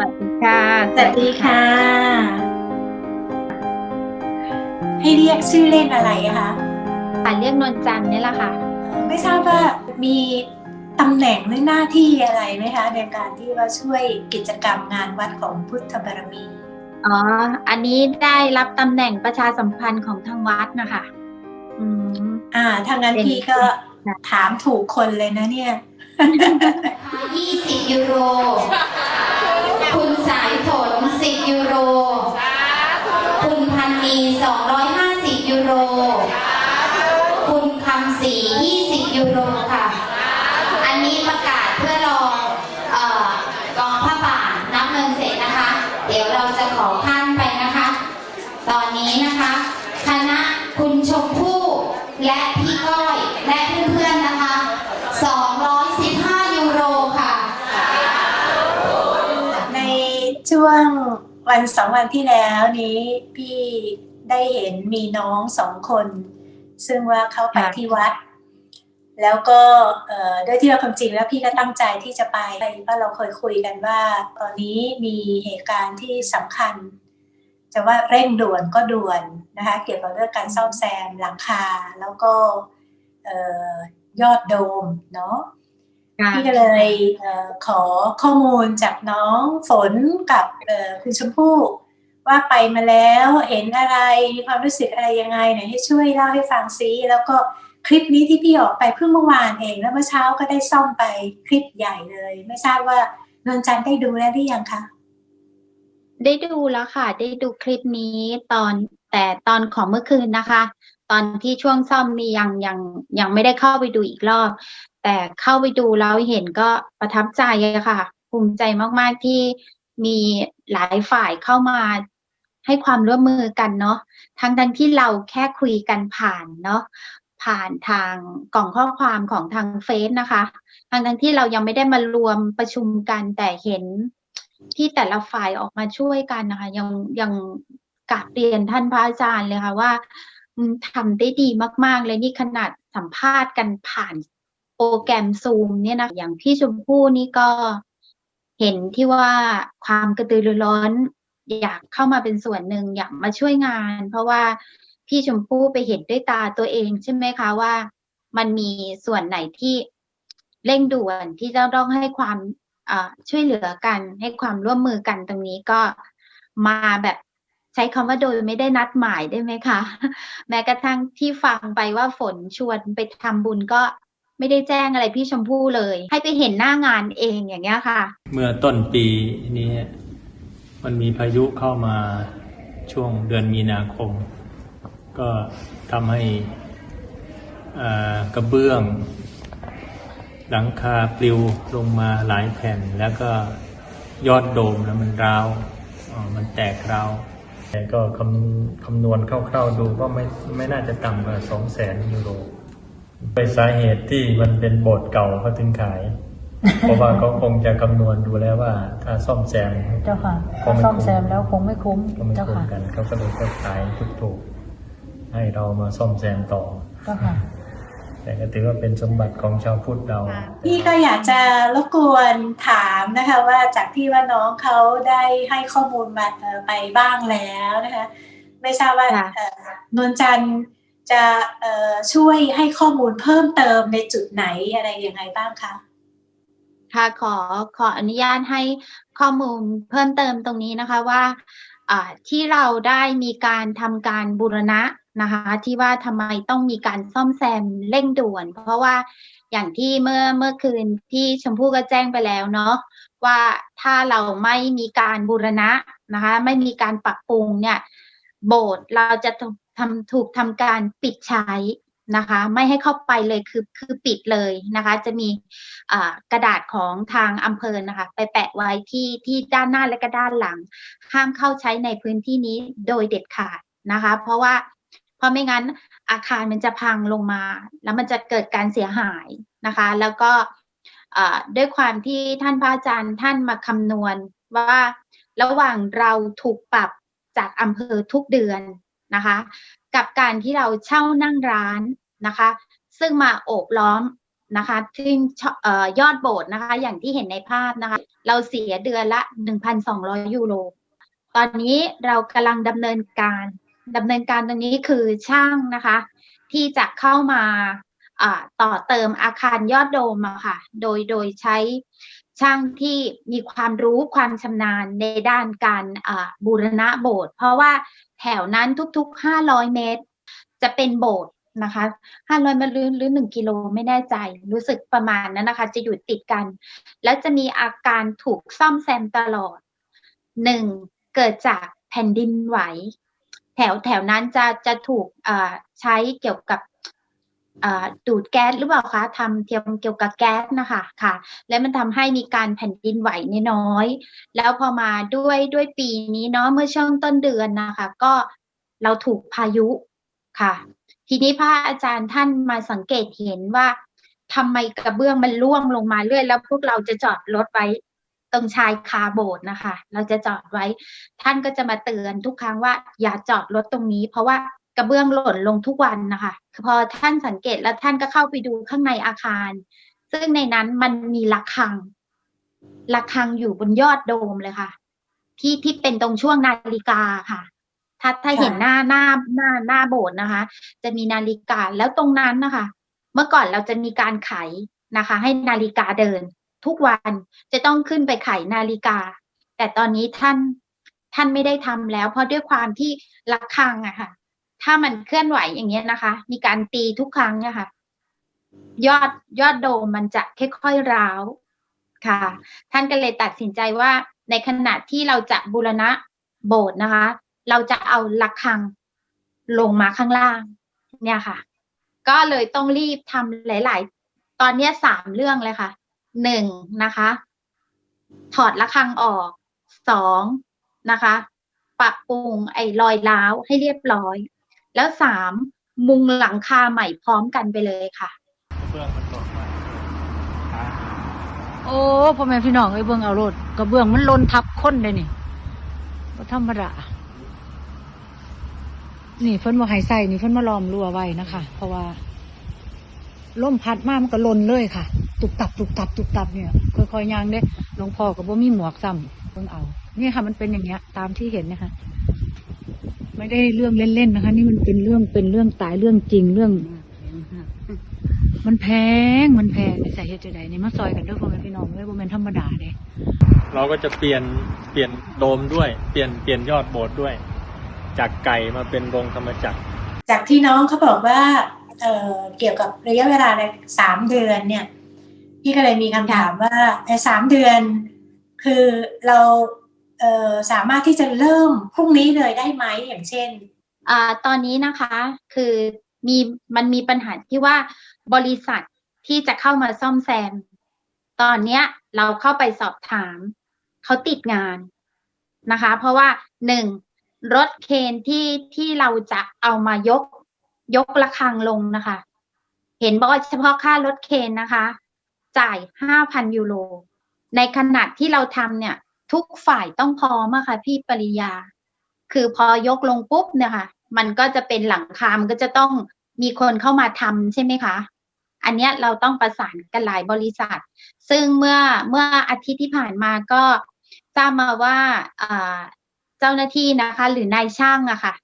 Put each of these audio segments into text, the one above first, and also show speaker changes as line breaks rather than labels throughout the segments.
วัสดีค่ะ
สวัสดีค่ะ ให้เรียกชื่อเล่นอะไรอะคะ
ค่ะเรียกนวลจันทร์นี่แหละค่ะ
เอ่อไม่ทราบว่ามีตำแหน่งหรือหน้าที่อะไรไหมคะ ในการที่ว่าช่วยกิจกรรมงานวัดของพุทธบารมี
อ๋อ อันนี้ได้รับตำแหน่งประชาสัมพันธ์ของทางวัดนะคะอืม
อ่าถ้างั้น
เป็น
พี่ก็
ค่ะ
ถามถูกคนเลยนะเนี่ย
20 ยูโร คุณสายฝน10 ยูโร คุณพันนี250 ยูโร คุณคำศรี20 ยูโรค่ะ อันนี้ประกาศเพื่อรอเอ่อกองผ้าป่านับเงินเสร็จนะคะ เดี๋ยวเราจะขอขั้นไปนะคะ ตอนนี้นะคะ คณะคุณชมพู่และพี่ก้อยและเพื่อนๆนะคะ 215 ยูโรค่ะ
ในช่วง วันสองวันที่แล้วนี้พี่ได้เห็นมีน้องสองคน ซึ่งว่าเข้าไป
ค่ะ
ที่วัด แล้วก็เอ่อด้วยที่เราความจริงแล้วพี่ก็ตั้งใจที่จะไปเพราะเราเคยคุยกันว่า ตอนนี้มีเหตุการณ์ที่สำคัญ จะว่าเร่งด่วนก็ด่วนนะคะ เกี่ยวกับเรื่องการซ่อมแซมหลังคา แล้วก็เอ่อยอดโดมเนาะ
ค่ะ
พี่ก็เลยเออขอข้อมูลจากน้องฝนกับเอ่อคุณชมพู่ว่าไปมาแล้วเห็นอะไรมีความรู้สึกอะไรยังไงไหนให้ช่วยเล่าให้ฟังซิแล้วก็คลิปนี้ที่พี่ออกไปเพิ่งเมื่อวานเองแล้วเมื่อเช้าก็ได้ซ่อมไปคลิปใหญ่เลย ไม่ทราบว่านนจันทร์ได้ดูแล้วหรือยังคะ
ได้ดูแล้วค่ะ ได้ดูคลิปนี้ตอนแต่ตอนของเมื่อคืนนะคะ ตอนที่ช่วงซ่อมนี่ยังยังยังไม่ได้เข้าไปดูอีกรอบ แต่เข้าไปดูแล้วเห็นก็ประทับใจค่ะ ภูมิใจมาก ๆ ที่มีหลายฝ่ายเข้ามาให้ความร่วมมือกันเนาะทั้งทั้งที่เราแค่คุยกันผ่านเนาะผ่านทางกล่องข้อความของทางเฟซนะคะทั้งทั้งที่เรายังไม่ได้มารวมประชุมกันแต่เห็นที่แต่ละฝ่ายออกมาช่วยกันนะคะ ยังยังกราบเรียนท่านพระอาจารย์เลยค่ะว่าทำได้ดีมาก ๆ เลยนี่ขนาดสัมภาษณ์กันผ่าน โปรแกรมซูมเนี่ยนะอย่างพี่ชมพู่นี่ก็เห็นที่ว่าความกระตือรือร้น อยากเข้ามาเป็นส่วนหนึ่งอยากมาช่วยงาน เพราะว่าพี่ชมพู่ไปเห็นด้วยตาตัวเองใช่ไหมคะว่า มันมีส่วนไหนที่เร่งด่วนที่จะต้องให้ความช่วยเหลือกัน ให้ความร่วมมือกันตรงนี้ก็มาแบบใช้คำว่าโดยไม่ได้นัดหมายได้ไหมคะ แม้กระทั่งที่ฟังไปว่าฝนชวนไปทำบุญก็ ไม่ได้แจ้งอะไรพี่ชมพู่เลย ให้ไปเห็นหน้างานเองอย่างเงี้ยค่ะ
เมื่อต้นปีนี้มันมีพายุเข้ามาช่วงเดือนมีนาคม ก็ทำให้กระเบื้อง หลังคาปลิวลงมาหลายแผ่น แล้วก็ยอดโดมแล้วมันร้าวมันแตกร้าวแต่ก็คำคำนวณคร่าวๆดูก็ไม่ไม่น่าจะต่ำกว่าสองแสนยูโร เป็นสาเหตุที่มันเป็นโบสถ์เก่าเขาถึงขาย เพราะว่าเขาคงจะคำนวณดูแล้วว่า ถ้าซ่อมแซม
เจ้าค่ะ
ค
ถ้าง
ไม่
ซ่อม
คุ้ม
แซมแล้วคงไม่คุ้ม
ก็ไม่
เจ้า
คุ้ม
ค่ะ
กันเขาก็เลยก็ขายถูกๆให้เรามาซ่อมแซมต่อ
เจ้าค่ะ
แต่ก็ถือว่าเป็นสมบัติของชาวพุทธเรา
พี่ก็อยากจะรบกวนถามนะคะว่าจากที่ว่าน้องเขาได้ให้ข้อมูลมาเอ่อไปบ้างแล้วนะคะ ไม่ทราบว่า
ค่ะ
เอ่อนวลจันทร์ จะช่วยให้ข้อมูลเพิ่มเติมในจุดไหนอะไรยังไงบ้างคะ
ค่ะขอขออนุญาตให้ข้อมูลเพิ่มเติมตรงนี้นะคะว่าที่เราได้มีการทำการบูรณะนะคะที่ว่าทำไมต้องมีการซ่อมแซมเร่งด่วน เพราะว่าอย่างที่เมื่อเมื่อคืนที่ชมพู่ก็แจ้งไปแล้วเนาะว่าถ้าเราไม่มีการบูรณะนะคะไม่มีการปรับปรุงเนี่ยโบสถ์เราจะ ทำถูกทำการปิดใช้นะคะ ไม่ให้เข้าไปเลยคือคือปิดเลยนะคะ จะมีอ่ากระดาษของทางอำเภอนะคะ ไปแปะไว้ที่ที่ด้านหน้าและก็ด้านหลัง ห้ามเข้าใช้ในพื้นที่นี้โดยเด็ดขาดนะคะ เพราะว่าเพราะไม่งั้นอาคารมันจะพังลงมา แล้วมันจะเกิดการเสียหายนะคะ แล้วก็ด้วยความที่ท่านพระอาจารย์ท่านมาคำนวณว่าระหว่างเราถูกปรับจากอำเภอทุกเดือน นะคะ กับการที่เราเช่านั่งร้านนะคะ ซึ่งมาโอบล้อมนะคะซึ่งยอดโบสถ์นะคะ อย่างที่เห็นในภาพนะคะ เราเสียเดือนละ 1,200 ยูโร ตอนนี้เรากำลังดำเนินการดำเนินการตรงนี้คือช่างนะคะ ที่จะเข้ามาต่อเติมอาคารยอดโดมะค่ะ โดยโดยใช้ ช่างที่มีความรู้ความชำนาญในด้านการบูรณะโบสถ์เพราะว่าแถวนั้นทุกๆ 500 เมตร จะเป็นโบสถ์นะคะ 500เมตรหรือหรือ1กิโลไม่แน่ใจ รู้สึกประมาณนั้นนะคะ จะอยู่ติดกัน แล้วจะมีอาการถูกซ่อมแซมตลอดหนึ่งเกิดจากแผ่นดินไหว แถวแถวนั้นจะจะถูกใช้เกี่ยวกับ ดูดแก๊สหรือเปล่าคะทำเทียมเกี่ยวกับแก๊สนะคะค่ะ และมันทำให้มีการแผ่นดินไหวน้อย แล้วพอมาด้วยด้วยปีนี้เนาะเมื่อช่วงต้นเดือนนะคะ ก็เราถูกพายุค่ะ ทีนี้พระอาจารย์ท่านมาสังเกตเห็นว่าทำไมกระเบื้องมันร่วงลงมาเรื่อย แล้วพวกเราจะจอดรถไว้ตรงชายคาโบสถ์นะคะ เราจะจอดไว้ ท่านก็จะมาเตือนทุกครั้งว่า อย่าจอดรถตรงนี้ เพราะว่า กระเบื้องหล่นลงทุกวันนะคะคือพอท่านสังเกตแล้วท่านก็เข้าไปดูข้างในอาคาร ซึ่งในนั้นมันมีระฆังระฆังอยู่บนยอดโดมเลยค่ะ ที่ที่เป็นตรงช่วงนาฬิกาค่ะ ถ้าถ้าเห็นหน้าหน้าหน้าหน้าโบสถ์นะคะ จะมีนาฬิกาแล้วตรงนั้นนะคะ เมื่อก่อนเราจะมีการไขนะคะ ให้นาฬิกาเดิน ทุกวันจะต้องขึ้นไปไขนาฬิกา แต่ตอนนี้ท่านท่านไม่ได้ทำแล้ว เพราะด้วยความที่ระฆังอะค่ะ ถ้ามันเคลื่อนไหวอย่างเงี้ยนะคะ มีการตีทุกครั้งอะคะยอดยอดโดมมันจะค่อยๆร้าวค่ะ ท่านก็เลยตัดสินใจว่าในขณะที่เราจะบูรณะโบสถ์นะคะ เราจะเอาระฆังลงมาข้างล่าง เนี่ยค่ะ ก็เลยต้องรีบทำหลาย ๆ ตอนนี้สามเรื่องเลยค่ะหนึ่งนะคะ ถอดระฆังออกสองนะคะปรับปรุงไอ้รอยร้าวให้เรียบร้อย แล้วสามมุงหลังคาใหม่พร้อมกันไปเลยค่ะ
เบื้องมันตกมา
โอ้พ่อแม่พี่น้องไอ้ยเบื้องเอารถกระเบื้องมันลนทับคนเลยนี่บ่ธรรมดานี่เพิ่นมาให้ใส่นี่เพิ่นมาล้อมรั้วไว้นะคะ เพราะว่าลมพัดมามันก็ลนเลยค่ะ ตุบตับตุบตับตุบตับเนี่ยค่อยๆย่างเด้หลวงพ่อกับบ่มีหมวกซ้ำเพิ่งเอา นี่ค่ะ มันเป็นอย่างเงี้ย ตามที่เห็นนะคะ ไม่ได้เรื่องเล่นๆนะคะ นี่มันเป็นเรื่องเป็นเรื่องตายเรื่องจริงเรื่อง มันแพงมันแพงในสาเหตุใดนี่มาซอยกันเด้วยพ่อแม่พี่น้องเลยบ่แม่นธรรมดาเด้
เราก็จะเปลี่ยนเปลี่ยนโดมด้วยเปลี่ยนเปลี่ยนยอดโบสถ์ด้วย จากไก่มาเป็นโรงธรรมจักร
จากที่น้องเขาบอกว่าเอ่อเกี่ยวกับระยะเวลาในสามเดือนเนี่ยพี่ก็เลยมีคำถามว่าในสามเดือน คือเราเอ่อ สามารถที่จะเริ่มพรุ่งนี้เลยได้ไหมอย่างเช่น
อตอนนี้นะคะคือมีมันมีปัญหาที่ว่าบริษัทที่จะเข้ามาซ่อมแซม ตอนเนี้ยเราเข้าไปสอบถามเขาติดงานนะคะ เพราะว่าหนึ่งรถเคนที่ที่เราจะเอามายกยกระฆังลงนะคะ เห็นบอกว่าเฉพาะค่ารถเคนนะคะ จ่ายห้าพันยูโรในขณะที่เราทำเนี่ย ทุกฝ่ายต้องพร้อมอะค่ะ พี่ปริยา คือพอยกลงปุ๊บเนี่ยค่ะ มันก็จะเป็นหลังคา มันก็จะต้องมีคนเข้ามาทำใช่ไหมคะ อันเนี้ยเราต้องประสานกันหลายบริษัท ซึ่งเมื่อเมื่ออาทิตย์ที่ผ่านมาก็ทราบมาว่าเจ้าหน้าที่นะคะ หรือนายช่างอะค่ะ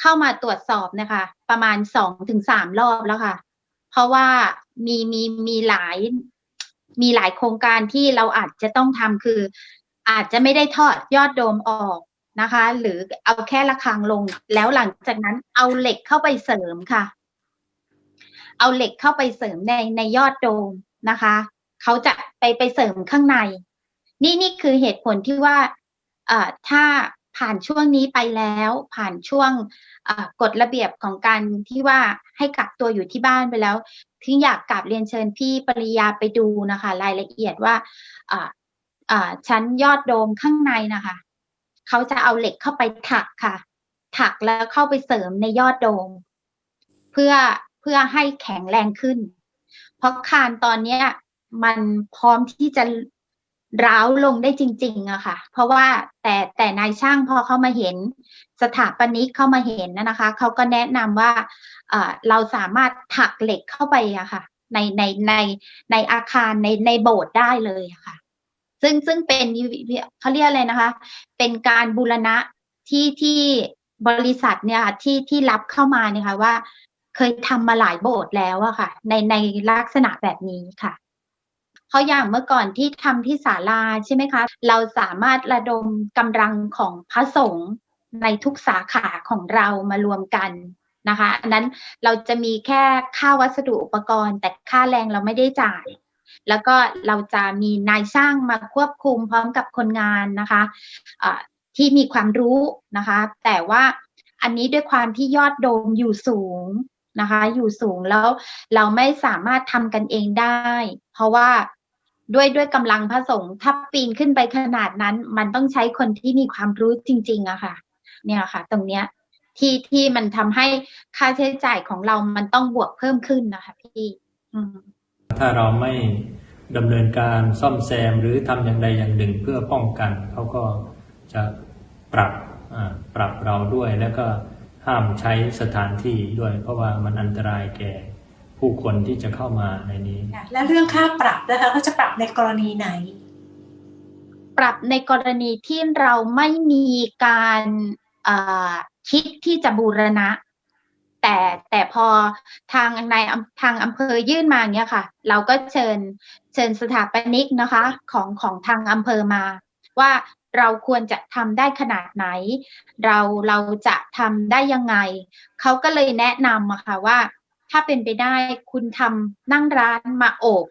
เข้ามาตรวจสอบนะคะ ประมาณสองถึงสามรอบแล้วค่ะ เพราะว่ามีมีมีหลายมีหลายโครงการที่เราอาจจะต้องทำคือ อาจจะไม่ได้ทอดยอดโดมออกนะคะ หรือเอาแค่ระฆังลง แล้วหลังจากนั้นเอาเหล็กเข้าไปเสริมค่ะ เอาเหล็กเข้าไปเสริมในในยอดโดมนะคะเขาจะไปไปเสริมข้างใน นี่นี่คือเหตุผลที่ว่าเอ่อถ้าผ่านช่วงนี้ไปแล้ว ผ่านช่วงกฎระเบียบของการที่ว่าให้กักตัวอยู่ที่บ้านไปแล้วที่อยากกลับเรียนเชิญพี่ปริยาไปดูนะคะ รายละเอียดว่า ชั้นยอดโดมข้างในนะคะเขาจะเอาเหล็กเข้าไปถักค่ะ ถักแล้วเข้าไปเสริมในยอดโดม เพื่อเพื่อให้แข็งแรงขึ้น เพราะคานตอนเนี้ย มันพร้อมที่จะร้าวลงได้จริง ๆอะค่ะ เพราะว่าแต่แต่นายช่างพอเขามาเห็น สถาปนิกเข้ามาเห็นนะนะคะเขาก็แนะนำว่าเอ่อเราสามารถถักเหล็กเข้าไปอะค่ะ ในในในในอาคารในในโบสถ์ได้เลยอะค่ะ ซึ่งซึ่งเป็นเขาเรียกอะไรนะคะ เป็นการบูรณะที่ที่บริษัทเนี่ยค่ะที่ที่รับเข้ามาเนี่ยค่ะว่าเคยทำมาหลายโบสถ์แล้วอะค่ะ ในในลักษณะแบบนี้ค่ะเพราะอย่างเมื่อก่อนที่ทำที่ศาลาใช่ไหมคะ เราสามารถระดมกำลังของพระสงฆ์ในทุกสาขาของเรามารวมกันนะคะอันนั้นเราจะมีแค่ค่าวัสดุอุปกรณ์ แต่ค่าแรงเราไม่ได้จ่าย แล้วก็เราจะมีนายช่างมาควบคุมพร้อมกับคนงานนะคะะที่มีความรู้นะคะ แต่ว่าอันนี้ด้วยความที่ยอดโดมอยู่สูงนะคะ อยู่สูงแล้วเราไม่สามารถทำกันเองได้ เพราะว่าด้วยด้วยกำลังพระสงฆ์ถ้าปีนขึ้นไปขนาดนั้น มันต้องใช้คนที่มีความรู้จริงๆอะค่ะ เนี่ยค่ะ ตรงเนี้ยที่ที่มันทำให้ค่าใช้จ่ายของเรามันต้องบวกเพิ่มขึ้นนะคะพี่อืม
ถ้าเราไม่ดำเนินการซ่อมแซมหรือทำอย่างใดอย่างหนึ่งเพื่อป้องกัน เขาก็จะปรับอ่าปรับเราด้วยแล้วก็ห้ามใช้สถานที่ด้วย เพราะว่ามันอันตรายแก่ผู้คนที่จะเข้ามาในนี้
แล้วเรื่องค่าปรับนะคะเขาจะปรับในกรณีไหน
ปรับในกรณีที่เราไม่มีการเอ่อคิดที่จะบูรณะ แต่แต่พอทางในทางอำเภอยื่นมาเนี้ยค่ะ เราก็เชิญเชิญสถาปนิกนะคะ ของของทางอำเภอมา ว่าเราควรจะทำได้ขนาดไหน เราเราจะทำได้ยังไง เขาก็เลยแนะนำอะค่ะว่า ถ้าเป็นไปได้คุณทำนั่งร้านมาโอบ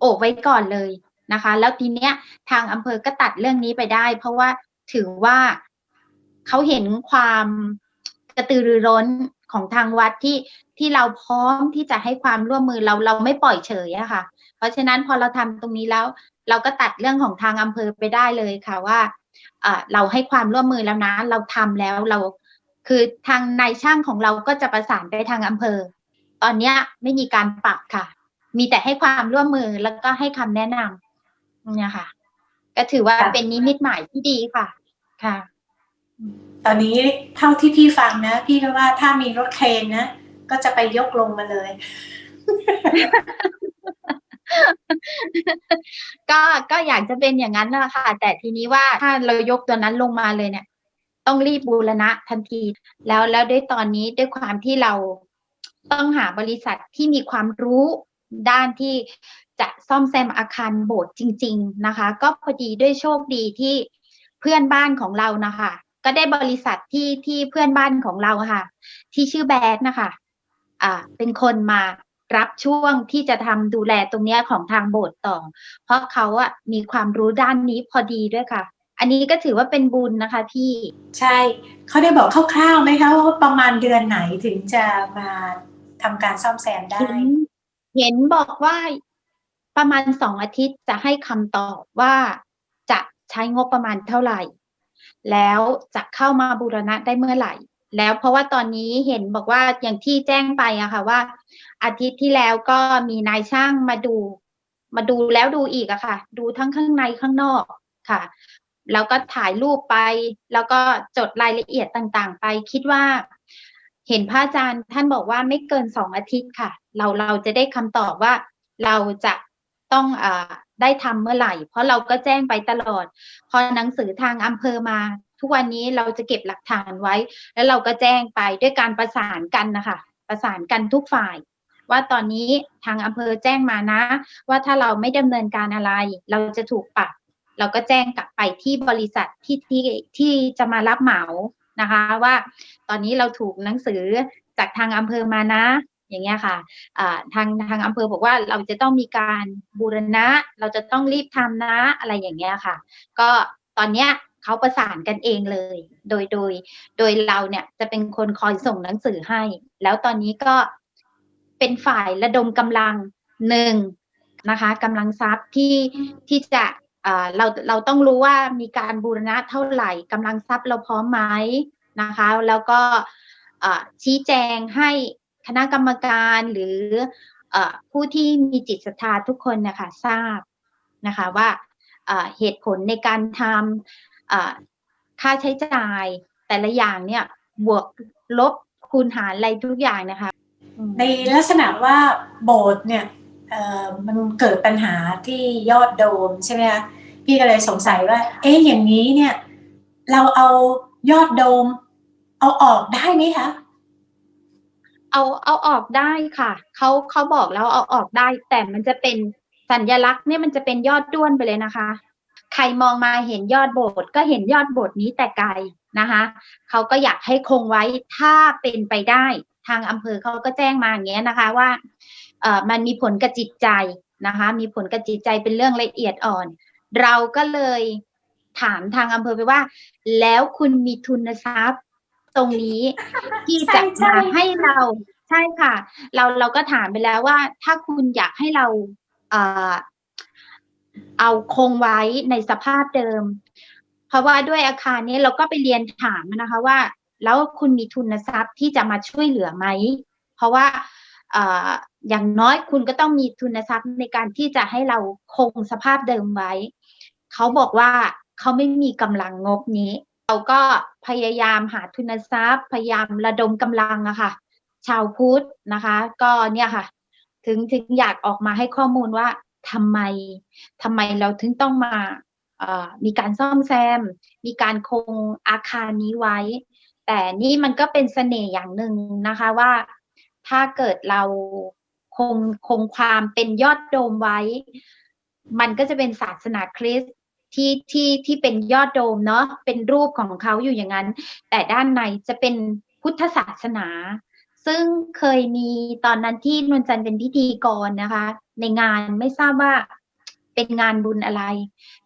โอบไว้ก่อนเลยนะคะ แล้วทีเนี้ยทางอำเภอก็ตัดเรื่องนี้ไปได้ เพราะว่าถือว่าเขาเห็นความกระตือรือร้น ของทางวัดที่ที่เราพร้อมที่จะให้ความร่วมมือเราเราไม่ปล่อยเฉยอะค่ะ เพราะฉะนั้นพอเราทำตรงนี้แล้ว เราก็ตัดเรื่องของทางอำเภอไปได้เลยค่ะว่าเราให้ความร่วมมือแล้วนะ เราทำแล้วเราคือทางนายช่างของเราก็จะประสานไปทางอำเภอ ตอนนี้ไม่มีการปรับค่ะ มีแต่ให้ความร่วมมือแล้วก็ให้คำแนะนำเนี่ยค่ะ ก็ถือว่าเป็นนิมิตหมายที่ดีค่ะ ค่ะ
ตอนนี้เท่าที่พี่ฟังนะ พี่ก็ว่าถ้ามีรถเครนนะ ก็จะไปยกลงมาเลย
ก็ก็อยากจะเป็นอย่างนั้นนะคะแต่ทีนี้ว่าถ้าเรายกตัวนั้นลงมาเลยเนี่ย ต้องรีบบูรณะทันที แล้วแล้วด้วยตอนนี้ด้วยความที่เราต้องหาบริษัทที่มีความรู้ด้านที่จะซ่อมแซมอาคารโบสถ์จริง ๆ นะคะ ก็พอดีด้วยโชคดีที่เพื่อนบ้านของเรานะคะ ก็ได้บริษัทที่ที่เพื่อนบ้านของเราอะค่ะ ที่ชื่อแบดนะคะอ่า เป็นคนมารับช่วงที่จะทำดูแลตรงเนี้ยของทางโบสถ์ต่อ เพราะเขาอะมีความรู้ด้านนี้พอดีด้วยค่ะ อันนี้ก็ถือว่าเป็นบุญนะคะพี่
ใช่เขาได้บอกคร่าวๆไหมคะว่าประมาณเดือนไหนถึงจะมาทำการซ่อมแซมได้
เห็นเห็นบอกว่าประมาณสองอาทิตย์จะให้คำตอบว่าจะใช้งบประมาณเท่าไหร่ แล้วจะเข้ามาบูรณะได้เมื่อไหร่ แล้วเพราะว่าตอนนี้เห็นบอกว่าอย่างที่แจ้งไปอะค่ะว่า อาทิตย์ที่แล้วก็มีนายช่างมาดู มาดูแล้วดูอีกอะค่ะ ดูทั้งข้างในข้างนอกค่ะ แล้วก็ถ่ายรูปไป แล้วก็จดรายละเอียดต่างๆ ไป คิดว่า เห็นพระอาจารย์ท่านบอกว่าไม่เกินสองอาทิตย์ค่ะ เราเราจะได้คำตอบว่าเราจะต้องอา ได้ทำเมื่อไหร่ เพราะเราก็แจ้งไปตลอด พอหนังสือทางอำเภอมา ทุกวันนี้เราจะเก็บหลักฐานไว้ แล้วเราก็แจ้งไปด้วยการประสานกันนะคะประสานกันทุกฝ่าย ว่าตอนนี้ทางอำเภอแจ้งมานะ ว่าถ้าเราไม่ดำเนินการอะไร เราจะถูกปรับ เราก็แจ้งกลับไปที่บริษัทที่ที่ที่จะมารับเหมานะคะว่า ตอนนี้เราถูกหนังสือจากทางอำเภอมานะ อย่างเงี้ยค่ะทางทางอำเภอบอกว่าเราจะต้องมีการบูรณะ เราจะต้องรีบทำนะอะไรอย่างเงี้ยค่ะ ก็ตอนเนี้ยเขาประสานกันเองเลย โดยโดย โดยเราเนี่ยจะเป็นคนคอยส่งหนังสือให้ แล้วตอนนี้ก็เป็นฝ่ายระดมกำลังหนึ่งนะคะกำลังทรัพย์ที่ที่จะเราเราต้องรู้ว่ามีการบูรณะเท่าไหร่กำลังทรัพย์เราพร้อมไหมนะคะ แล้วก็ชี้แจงให้ คณะกรรมการหรืออผู้ที่มีจิตศรัทธาทุกคนนะคะทราบนะคะว่าเหตุผลในการทำค่าใช้จ่ายแต่ละอย่างเนี่ยบวกลบคูณหารอะไรทุกอย่างนะคะ
ในลักษณะว่าโบสถ์เนี่ยมันเกิดปัญหาที่ยอดโดมใช่ไหมคะพี่ก็เลยสงสัยว่า เอ๊ะอย่างนี้เนี่ย เราเอายอดโดม เอาออกได้ไหมคะ
เอาเอาออกได้ค่ะเขาเขาบอกแล้วเอาออกได้ แต่มันจะเป็นสัญลักษณ์เนี่ยมันจะเป็นยอดด้วนไปเลยนะคะ ใครมองมาเห็นยอดโบสถ์ก็เห็นยอดโบสถ์นี้แต่ไกลนะคะเขาก็อยากให้คงไว้ถ้าเป็นไปได้ ทางอำเภอเขาก็แจ้งมาอย่างเงี้ยนะคะว่าเออมันมีผลกับจิตใจนะคะ มีผลกับจิตใจเป็นเรื่องละเอียดอ่อน เราก็เลยถามทางอำเภอไปว่า แล้วคุณมีทุนทรัพย์ ตรงนี้ ที่จะ
ใช่
มา
ใช่
ให้เราใช่ค่ะ เราเราก็ถามไปแล้วว่า ถ้าคุณอยากให้เราเอ่อเอาคงไว้ในสภาพเดิม เพราะว่าด้วยอาคารนี้เราก็ไปเรียนถามนะคะว่า แล้วคุณมีทุนทรัพย์ที่จะมาช่วยเหลือไหม เพราะว่าเอ่ออย่างน้อยคุณก็ต้องมีทุนทรัพย์ในการที่จะให้เราคงสภาพเดิมไว้ เขาบอกว่าเขาไม่มีกำลังงบนี้ เราก็พยายามหาทุนทรัพย์ พยายามระดมกำลังอะค่ะ ชาวพุทธนะคะ ก็เนี่ยค่ะ ถึงถึงอยากออกมาให้ข้อมูลว่าทำไมทำไมเราถึงต้องมาเอ่อมีการซ่อมแซม มีการคงอาคารนี้ไว้ แต่นี่มันก็เป็นเสน่ห์อย่างหนึ่งนะคะว่าถ้าเกิดเราคงคงความเป็นยอดโดมไว้ มันก็จะเป็นศาสนาคริสต์ ที่ที่ที่เป็นยอดโดมเนาะเป็นรูปของเขาอยู่อย่างนั้น แต่ด้านในจะเป็นพุทธศาสนา ซึ่งเคยมีตอนนั้นที่นวลจันทร์เป็นพิธีกรนะคะ ในงานไม่ทราบว่าเป็นงานบุญอะไร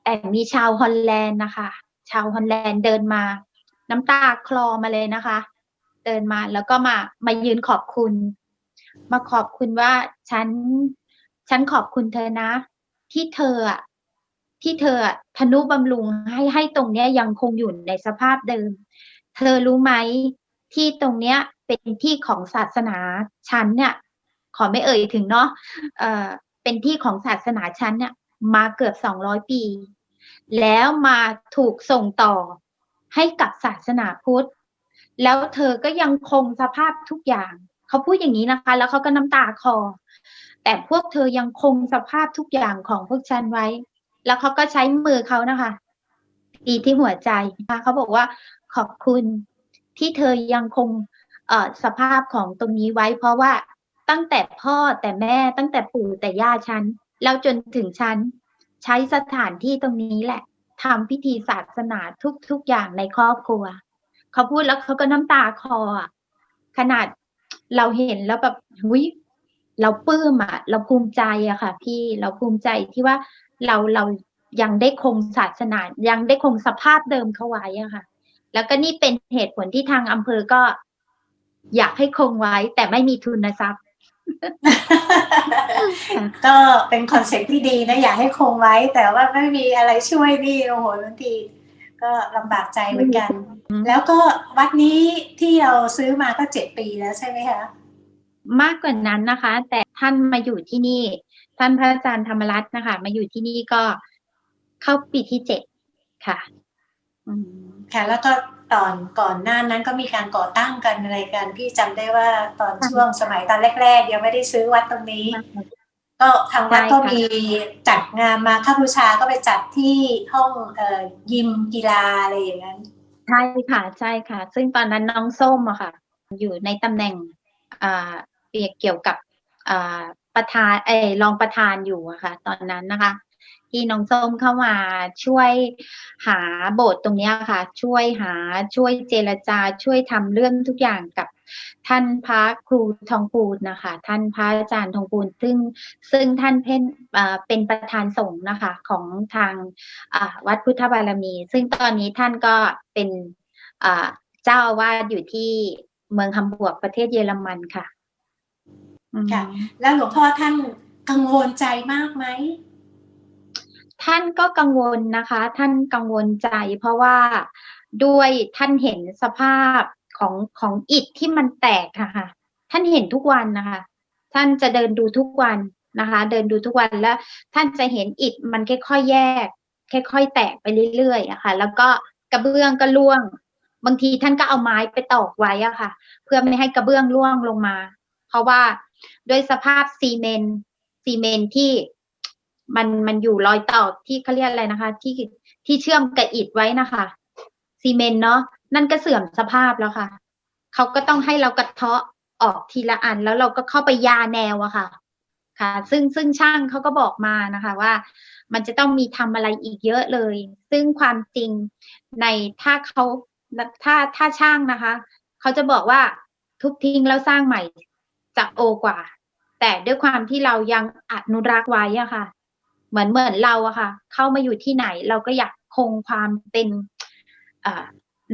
แต่มีชาวฮอลแลนด์นะคะ ชาวฮอลแลนด์เดินมา น้ำตาคลอมาเลยนะคะ เดินมาแล้วก็มามายืนขอบคุณ มาขอบคุณว่าฉันฉันขอบคุณเธอนะ ที่เธออะ ที่เธอทนุบำรุงให้ให้ตรงเนี้ยยังคงอยู่ในสภาพเดิม เธอรู้ไหมที่ตรงเนี้ยเป็นที่ของศาสนาฉันเนี่ยขอไม่เอ่ยถึงเนาะเอ่อเป็นที่ของศาสนาฉันเนี่ยมาเกือบสองร้อยปี แล้วมาถูกส่งต่อให้กับศาสนาพุทธ แล้วเธอก็ยังคงสภาพทุกอย่าง เขาพูดอย่างนี้นะคะ แล้วเขาก็น้ำตาคอ แต่พวกเธอยังคงสภาพทุกอย่างของพวกฉันไว้ แล้วเขาก็ใช้มือเขานะคะตีที่หัวใจนะคะเขาบอกว่าขอบคุณที่เธอยังคงสภาพของตรงนี้ไว้ เพราะว่าตั้งแต่พ่อแต่แม่ตั้งแต่ปู่แต่ย่าฉัน แล้วจนถึงฉัน ใช้สถานที่ตรงนี้แหละทำพิธีศาสนาทุกๆอย่างในครอบครัว เขาพูดแล้วเขาก็น้ำตาคอขนาดเราเห็นแล้วแบบหุย เราปลื้มอะเราภูมิใจอะค่ะ พี่เราภูมิใจที่ว่าเราเรายังได้คงศาสนายังได้คงสภาพเดิมเขาไว้อะค่ะ แล้วก็นี่เป็นเหตุผลที่ทางอำเภอก็ อยากให้คงไว้ แต่ไม่มีทุนทรัพย์
ก็เป็นคอนเซ็ปต์ที่ดีนะ อยากให้คงไว้ แต่ว่าไม่มีอะไรช่วยนี่โอ้โหบางทีก็ลำบากใจเหมือนกัน แล้วก็วัดนี้ที่เราซื้อมาก็เจ็ดปีแล้วใช่ไหมคะ
มากกว่านั้นนะคะ แต่ท่านมาอยู่ที่นี่ ท่านพระอาจารย์ธรรมรัตน์นะคะ มาอยู่ที่นี่ก็เข้าปีที่เจ็ดค่ะอืม
ค่ะ แล้วก็ตอนก่อนหน้านั้นก็มีการก่อตั้งกันอะไรกันพี่จำได้ว่าตอนช่วงสมัยตอนแรก ๆ ยังไม่ได้ซื้อวัดตรงนี้ ก็ทางวัด
ใช่
ก็
ค่ะ
มีจัดงานมาข้าบูชาก็ไปจัดที่ห้องเอ่อยิมกีฬาอะไรอย่างนั้น
ใช่ค่ะใช่ค่ะ ซึ่งตอนนั้นน้องส้มอะค่ะ อยู่ในตำแหน่งอ่า เกี่ยวกับประธานเอรองประธานอยู่อะค่ะ ตอนนั้นนะคะ ที่น้องส้มเข้ามาช่วยหาโบสถ์ตรงนี้ค่ะ ช่วยหาช่วยเจรจาช่วยทำเรื่องทุกอย่างกับท่านพระครูทองปูนนะคะ ท่านพระอาจารย์ทองปูนซึ่งซึ่งท่านเป็นเป็นประธานสงฆ์นะคะของทางวัดพุทธบารมี ซึ่งตอนนี้ท่านก็เป็นเจ้าอาวาสอยู่ที่เมืองฮัมบูร์กประเทศเยอรมันค่ะ
ค่ะแล้วหลวงพ่อท่านกังวลใจมากไหม
ท่านก็กังวลนะคะ ท่านกังวลใจ เพราะว่าด้วยท่านเห็นสภาพของของอิฐที่มันแตกค่ะค่ะ ท่านเห็นทุกวันนะคะ ท่านจะเดินดูทุกวันนะคะ เดินดูทุกวันแล้วท่านจะเห็นอิฐมันค่อยๆแยก ค่อยๆแตกไปเรื่อยๆอะค่ะ แล้วก็กระเบื้องก็ร่วง บางทีท่านก็เอาไม้ไปตอกไว้อะค่ะ เพื่อไม่ให้กระเบื้องร่วงลงมา เพราะว่า ด้วยสภาพซีเมนซีเมนที่มันมันอยู่รอยต่อที่เขาเรียกอะไรนะคะ ที่ที่เชื่อมกับอิฐไว้นะคะซีเมนเนาะนั่นก็เสื่อมสภาพแล้วค่ะเขาก็ต้องให้เรากระเทาะออกทีละอันแล้วเราก็เข้าไปยาแนวอะค่ะ ค่ะ ซึ่งซึ่งช่างเขาก็บอกมานะคะว่า มันจะต้องมีทำอะไรอีกเยอะเลย ซึ่งความจริงในถ้าเขาถ้าถ้าช่างนะคะเขาจะบอกว่าทุบทิ้งแล้วสร้างใหม่ จะโอกว่า แต่ด้วยความที่เรายังอนุรักษ์ไว้อะค่ะ เหมือนเหมือนเราอะค่ะ เข้ามาอยู่ที่ไหน เราก็อยากคงความเป็น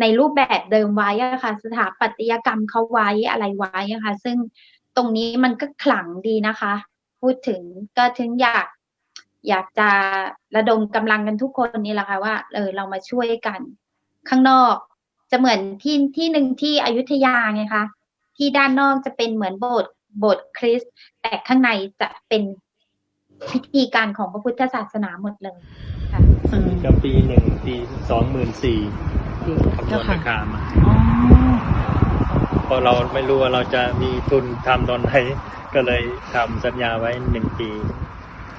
ในรูปแบบเดิมไว้อะค่ะ สถาปัตยกรรมเขาไว้อะไรไว้อะค่ะ ซึ่งตรงนี้มันก็ขลังดีนะคะ พูดถึงก็ถึงอยากอยากจะระดมกำลังกันทุกคนนี่แหละค่ะว่าเออเรามาช่วยกัน ข้างนอกจะเหมือนที่ที่หนึ่งที่อยุธยาไงคะที่ด้านนอกจะเป็นเหมือนโบสถ์ โบสถ์คริสต์แต่ข้างในจะเป็นพิธีการของพระพุทธศาสนาหมดเลยค่ะ
อืม
ก็ปีหนึ่งปีสองหมื่นสี่คำนวณราคามา
อ๋อ
เพราะเราไม่รู้ว่าเราจะมีทุนทำตอนไหน ก็เลยทำสัญญาไว้หนึ่งปี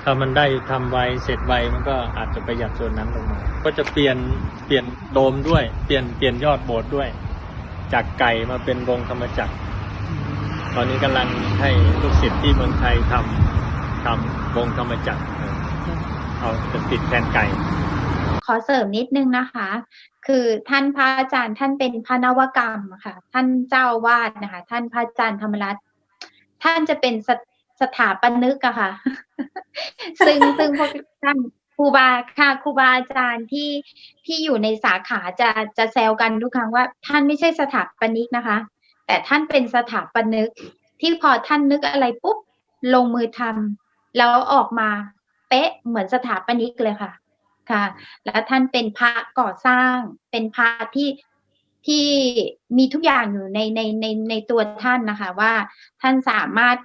ถ้ามันได้ทำไวเสร็จไวมันก็อาจจะประหยัดส่วนนั้นลงมา ก็จะเปลี่ยนเปลี่ยนโดมด้วย เปลี่ยนเปลี่ยนยอดโบสถ์ด้วย จากไก่มาเป็นวงธรรมจักร ตอนนี้กำลังให้ลูกศิษย์ที่เมืองไทยทำทำวงธรรมจักรเอาจะติดแทนไก่
ขอเสริมนิดนึงนะคะ คือท่านพระอาจารย์ท่านเป็นพระนวกรรมค่ะ ท่านเจ้าวาดนะคะ ท่านพระอาจารย์ธรรมรัตน์ท่านจะเป็นสถสถาปนึกอะค่ะ ซึ่งซึ่งพวกท่านครูบาค่ะครูบาอาจารย์ที่ที่อยู่ในสาขาจะจะแซวกันทุกครั้งว่า ท่านไม่ใช่สถาปนิกนะคะ แต่ท่านเป็นสถาปนึกที่พอท่านนึกอะไรปุ๊บลงมือทำแล้วออกมาเป๊ะเหมือนสถาปนิกเลยค่ะ ค่ะ แล้วท่านเป็นพระก่อสร้าง เป็นพระที่ที่มีทุกอย่างอยู่ในในในในตัวท่านนะคะ ว่าท่านสามารถ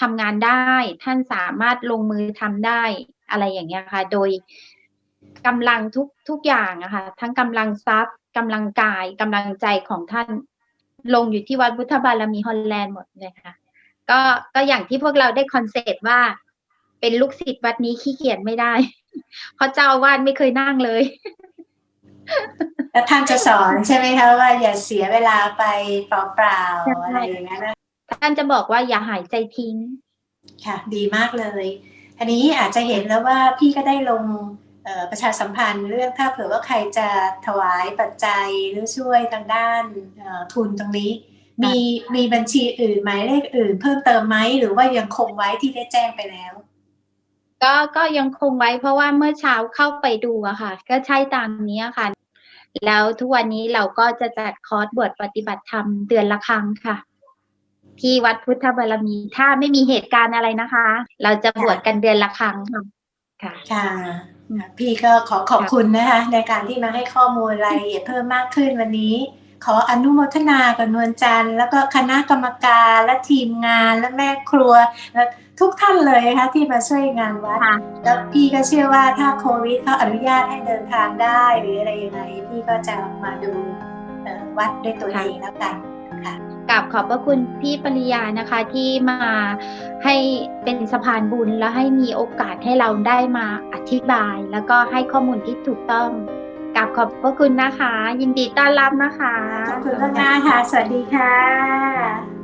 ทำงานได้ ท่านสามารถลงมือทำได้อะไรอย่างเงี้ยค่ะ โดยกำลังทุกทุกอย่างอะค่ะทั้งกำลังทรัพย์กำลังกายกำลังใจของท่าน ลงอยู่ที่วัดพุทธบารมีฮอลแลนด์หมดเลยค่ะ ก็ก็อย่างที่พวกเราได้คอนเซปต์ว่า เป็นลูกศิษย์วัดนี้ขี้เกียจไม่ได้ เพราะเจ้าอาวาดไม่เคยนั่งเลย
แล้วท่านจะสอนใช่ไหมคะว่าอย่าเสียเวลาไปเปล่า
ใช่
ๆอะไรอย่างนั้นนะ
ท่านจะบอกว่าอย่าหายใจทิ้ง
ค่ะ ดีมากเลย อันนี้อาจจะเห็นแล้วว่าพี่ก็ได้ลงเอ่อ ประชาสัมพันธ์เรื่องถ้าเผื่อว่าใครจะถวายปัจจัยหรือช่วยทางด้านเอ่อทุนตรงนี้ มีมีบัญชีอื่นหมายเลขอื่น เพิ่มเติมไหมหรือว่ายังคงไว้ที่ได้แจ้งไปแล้ว
ก็ก็ยังคงไว้เพราะว่าเมื่อเช้าเข้าไปดูอะค่ะ ก็ใช่ตามนี้ค่ะ แล้วทุกวันนี้เราก็จะจัดคอร์สบวชปฏิบัติธรรมเดือนละครั้งค่ะที่วัดพุทธบารมี ถ้าไม่มีเหตุการณ์อะไรนะคะ เราจะบวชกันเดือนละครั้งค่ะค่ะ
ค่ะ พี่ก็ขอขอบคุณนะคะในการที่มาให้ข้อมูลรายละเอียดเพิ่มมากขึ้นวันนี้ ขออนุโมทนากับนวลจันทร์แล้วก็คณะกรรมการและทีมงานและแม่ครัวและทุกท่านเลยนะคะที่มาช่วยงานวัด
ค่ะ
แล้วพี่ก็เชื่อว่าถ้าโควิดเขาอนุญาตให้เดินทางได้หรืออะไรยังไงพี่ก็จะมาดูเอ่อวัดด้วยตัวเองแล้วกันค่ะ
กับขอบพระคุณพี่ปริยานะคะที่มาให้เป็นสะพานบุญแล้วให้มีโอกาสให้เราได้มาอธิบาย แล้วก็ให้ข้อมูลที่ถูกต้องกับขอบพระคุณนะคะ ยินดีต้อนรับนะคะ
ขอบคุณมากค่ะ สวัสดีค่ะ